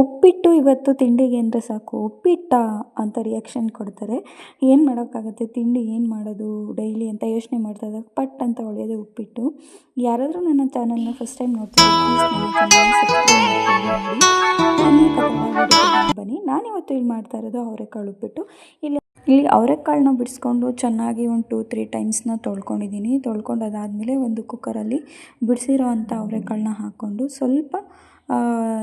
ಉಪ್ಪಿಟ್ಟು ಇವತ್ತು ತಿಂಡಿಗೆ ಅಂದರೆ ಸಾಕು? ಉಪ್ಪಿಟ್ಟಾ? ಅಂತ ರಿಯಾಕ್ಷನ್ ಕೊಡ್ತಾರೆ. ಏನು ಮಾಡೋಕ್ಕಾಗತ್ತೆ? ತಿಂಡಿ ಏನು ಮಾಡೋದು ಡೈಲಿ ಅಂತ ಯೋಚನೆ ಮಾಡ್ತಾ ಇದ್ದಾಗ ಪಟ್ ಅಂತ ಹೊಳೆಯೋದು ಉಪ್ಪಿಟ್ಟು. ಯಾರಾದರೂ ನನ್ನ ಚಾನಲ್ನ ಫಸ್ಟ್ ಟೈಮ್ ನೋಡ್ತಾರೆ ಬನ್ನಿ ನಾನು ಇವತ್ತು ಇಲ್ಲಿ ಮಾಡ್ತಾ ಇರೋದು ಅವರೆಕಾಳು ಉಪ್ಪಿಟ್ಟು. ಇಲ್ಲಿ ಇಲ್ಲಿ ಅವರೆಕಾಳನ್ನ ಬಿಡಿಸ್ಕೊಂಡು ಚೆನ್ನಾಗಿ ಒಂದು ಟೂ ತ್ರೀ ಟೈಮ್ಸ್ನ ತೊಳ್ಕೊಂಡಿದ್ದೀನಿ. ತೊಳ್ಕೊಂಡು ಅದಾದಮೇಲೆ ಒಂದು ಕುಕ್ಕರಲ್ಲಿ ಬಿಡಿಸಿರೋ ಅಂಥ ಅವರೆಕಾಳನ್ನ ಹಾಕ್ಕೊಂಡು ಸ್ವಲ್ಪ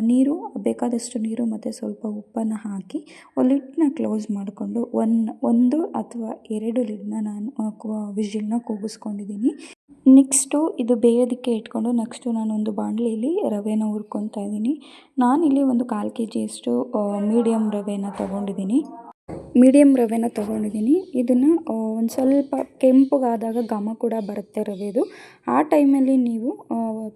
ನೀರು, ಬೇಕಾದಷ್ಟು ನೀರು ಮತ್ತು ಸ್ವಲ್ಪ ಉಪ್ಪನ್ನು ಹಾಕಿ ಲಿಡ್ನ ಕ್ಲೋಸ್ ಮಾಡಿಕೊಂಡು ಒನ್, ಒಂದು ಅಥವಾ ಎರಡು ಲಿಡ್ನ ನಾನು ವಿಷಿಲ್ನ ಕೂಗಿಸ್ಕೊಂಡಿದ್ದೀನಿ. ನೆಕ್ಸ್ಟು ಇದು ಬೇಯೋದಕ್ಕೆ ಇಟ್ಕೊಂಡು ನೆಕ್ಸ್ಟು ನಾನೊಂದು ಬಾಣಲಿಯಲ್ಲಿ ರವೆನ ಹುರ್ಕೊತಾ ಇದ್ದೀನಿ. ನಾನಿಲ್ಲಿ ಒಂದು ಕಾಲು ಕೆ ಜಿಯಷ್ಟು ಮೀಡಿಯಮ್ ರವೆನ ತೊಗೊಂಡಿದ್ದೀನಿ. ಮೀಡಿಯಮ್ ರವೆನ ತೊಗೊಂಡಿದ್ದೀನಿ. ಇದನ್ನು ಒಂದು ಸ್ವಲ್ಪ ಕೆಂಪಗಾದಾಗ ಘಮ ಕೂಡ ಬರುತ್ತೆ ರವೆದು. ಆ ಟೈಮಲ್ಲಿ ನೀವು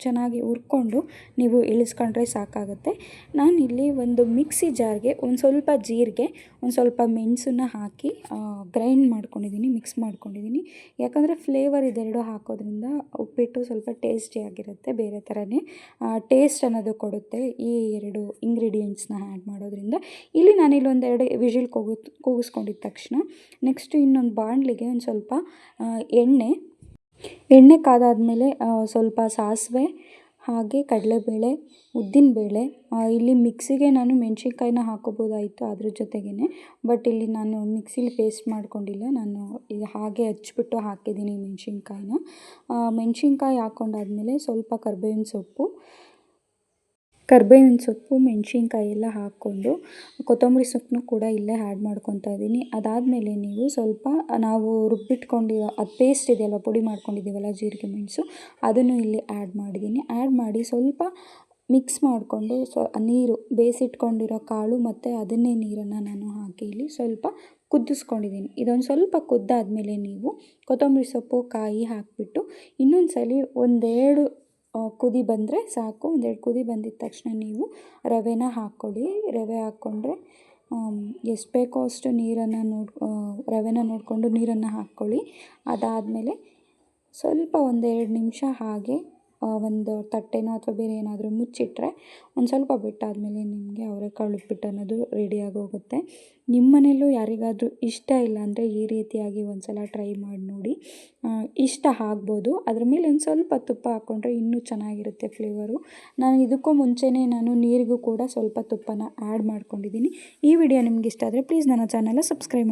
ಚೆನ್ನಾಗಿ ಹುರ್ಕೊಂಡು ನೀವು ಇಳಿಸ್ಕೊಂಡ್ರೆ ಸಾಕಾಗುತ್ತೆ. ನಾನಿಲ್ಲಿ ಒಂದು ಮಿಕ್ಸಿ ಜಾರ್ಗೆ ಒಂದು ಸ್ವಲ್ಪ ಜೀರಿಗೆ, ಒಂದು ಸ್ವಲ್ಪ ಮೆಣಸನ್ನ ಹಾಕಿ ಗ್ರೈಂಡ್ ಮಾಡ್ಕೊಂಡಿದ್ದೀನಿ, ಮಿಕ್ಸ್ ಮಾಡ್ಕೊಂಡಿದ್ದೀನಿ. ಯಾಕಂದರೆ ಫ್ಲೇವರ್ ಇದೆರಡು ಹಾಕೋದ್ರಿಂದ ಉಪ್ಪಿಟ್ಟು ಸ್ವಲ್ಪ ಟೇಸ್ಟಿಯಾಗಿರುತ್ತೆ ಬೇರೆ ಥರನೇ ಟೇಸ್ಟ್ ಅನ್ನೋದು ಕೊಡುತ್ತೆ ಈ ಎರಡು ಇಂಗ್ರೀಡಿಯೆಂಟ್ಸ್ನ ಆ್ಯಡ್ ಮಾಡೋದ್ರಿಂದ. ಇಲ್ಲಿ ನಾನಿಲ್ಲಿ ಒಂದೆರಡು ವಿಷಿಲ್ ಕೂಗು ಕೂಗಿಸ್ಕೊಂಡಿದ್ದ ತಕ್ಷಣ ನೆಕ್ಸ್ಟು ಇನ್ನೊಂದು ಬಾಣಲಿಗೆ ಒಂದು ಸ್ವಲ್ಪ ಎಣ್ಣೆ. ಎಣ್ಣೆ ಕಾದಾದಮೇಲೆ ಸ್ವಲ್ಪ ಸಾಸಿವೆ, ಹಾಗೆ ಕಡಲೆಬೇಳೆ, ಉದ್ದಿನಬೇಳೆ ಇಲ್ಲಿ ಮಿಕ್ಸಿಗೆ ನಾನು ಮೆಣಸಿನ್ಕಾಯಿನ ಹಾಕೋಬೋದಾಯಿತು ಅದ್ರ ಜೊತೆಗೇ ಬಟ್ ಇಲ್ಲಿ ನಾನು ಮಿಕ್ಸಿಲಿ ಪೇಸ್ಟ್ ಮಾಡ್ಕೊಂಡಿಲ್ಲ, ನಾನು ಹಾಗೆ ಹಚ್ಚಿಬಿಟ್ಟು ಹಾಕಿದ್ದೀನಿ ಮೆಣಸಿನ್ಕಾಯಿನ. ಮೆಣಸಿನ್ಕಾಯಿ ಹಾಕೊಂಡಾದ್ಮೇಲೆ ಸ್ವಲ್ಪ ಕರ್ಬೇವಿನ ಸೊಪ್ಪು ಕರ್ಬೇವಿನ ಸೊಪ್ಪು, ಮೆಣಸಿನ್ಕಾಯಿ ಎಲ್ಲ ಹಾಕ್ಕೊಂಡು ಕೊತ್ತಂಬರಿ ಸೊಪ್ಪನ್ನು ಕೂಡ ಇಲ್ಲೇ ಆ್ಯಡ್ ಮಾಡ್ಕೊತಾ ಇದ್ದೀನಿ. ಅದಾದಮೇಲೆ ನೀವು ಸ್ವಲ್ಪ, ನಾವು ರುಬ್ಬಿಟ್ಕೊಂಡಿರೋ ಅದು ಪೇಸ್ಟ್ ಇದೆಯಲ್ಲ ಪುಡಿ ಮಾಡ್ಕೊಂಡಿದ್ದೀವಲ್ಲ ಜೀರಿಗೆ ಮೆಣಸು, ಅದನ್ನು ಇಲ್ಲಿ ಆ್ಯಡ್ ಮಾಡಿದ್ದೀನಿ. ಆ್ಯಡ್ ಮಾಡಿ ಸ್ವಲ್ಪ ಮಿಕ್ಸ್ ಮಾಡಿಕೊಂಡು ಸೊ ನೀರು ಬೇಯಿಸಿಟ್ಕೊಂಡಿರೋ ಕಾಳು ಮತ್ತು ಅದನ್ನೇ ನೀರನ್ನು ನಾನು ಹಾಕಿ ಇಲ್ಲಿ ಸ್ವಲ್ಪ ಕುದಿಸ್ಕೊಂಡಿದ್ದೀನಿ. ಇದೊಂದು ಸ್ವಲ್ಪ ಕುದ್ದಾದಮೇಲೆ ನೀವು ಕೊತ್ತಂಬರಿ ಸೊಪ್ಪು, ಕಾಯಿ ಹಾಕಿಬಿಟ್ಟು ಇನ್ನೊಂದು ಸಲ ಒಂದೆರಡು ಕುದಿ ಬಂದರೆ ಸಾಕು. ಒಂದೆರಡು ಕುದಿ ಬಂದಿದ್ದ ತಕ್ಷಣ ನೀವು ರವೆನ ಹಾಕ್ಕೊಳ್ಳಿ. ರವೆ ಹಾಕ್ಕೊಂಡ್ರೆ ಎಷ್ಟು ಬೇಕೋ ಅಷ್ಟು ನೀರನ್ನು ನೋಡಿ ರವೆನ ನೋಡಿಕೊಂಡು ನೀರನ್ನು ಹಾಕ್ಕೊಳ್ಳಿ. ಅದಾದಮೇಲೆ ಸ್ವಲ್ಪ ಒಂದೆರಡು ನಿಮಿಷ ಹಾಗೆ ಒಂದು ತಟ್ಟೆನೋ ಅಥವಾ ಬೇರೆ ಏನಾದರೂ ಮುಚ್ಚಿಟ್ಟರೆ ಒಂದು ಸ್ವಲ್ಪ ಬಿಟ್ಟಾದಮೇಲೆ ನಿಮಗೆ ಅವರೆಕಾಳು ಉಪ್ಪಿಟ್ಟು ಅನ್ನೋದು ರೆಡಿಯಾಗಿ ಹೋಗುತ್ತೆ. ನಿಮ್ಮ ಯಾರಿಗಾದರೂ ಇಷ್ಟ ಇಲ್ಲ ಅಂದರೆ ಈ ರೀತಿಯಾಗಿ ಒಂದು ಸಲ ಟ್ರೈ ಮಾಡಿ ನೋಡಿ. ಇಷ್ಟ ಆಗ್ಬೋದು. ಅದ್ರ ಮೇಲೆ ಒಂದು ಸ್ವಲ್ಪ ತುಪ್ಪ ಹಾಕ್ಕೊಂಡ್ರೆ ಇನ್ನೂ ಚೆನ್ನಾಗಿರುತ್ತೆ ಫ್ಲೇವರು ನಾನು ಇದಕ್ಕೂ ಮುಂಚೆನೇ ನಾನು ನೀರಿಗೂ ಕೂಡ ಸ್ವಲ್ಪ ತುಪ್ಪನ ಆ್ಯಡ್ ಮಾಡ್ಕೊಂಡಿದ್ದೀನಿ. ಈ ವಿಡಿಯೋ ನಿಮ್ಗೆ ಇಷ್ಟ ಆದರೆ ಪ್ಲೀಸ್ ನನ್ನ ಚಾನಲ್ನ ಸಬ್ಸ್ಕ್ರೈಬ್ ಮಾಡಿ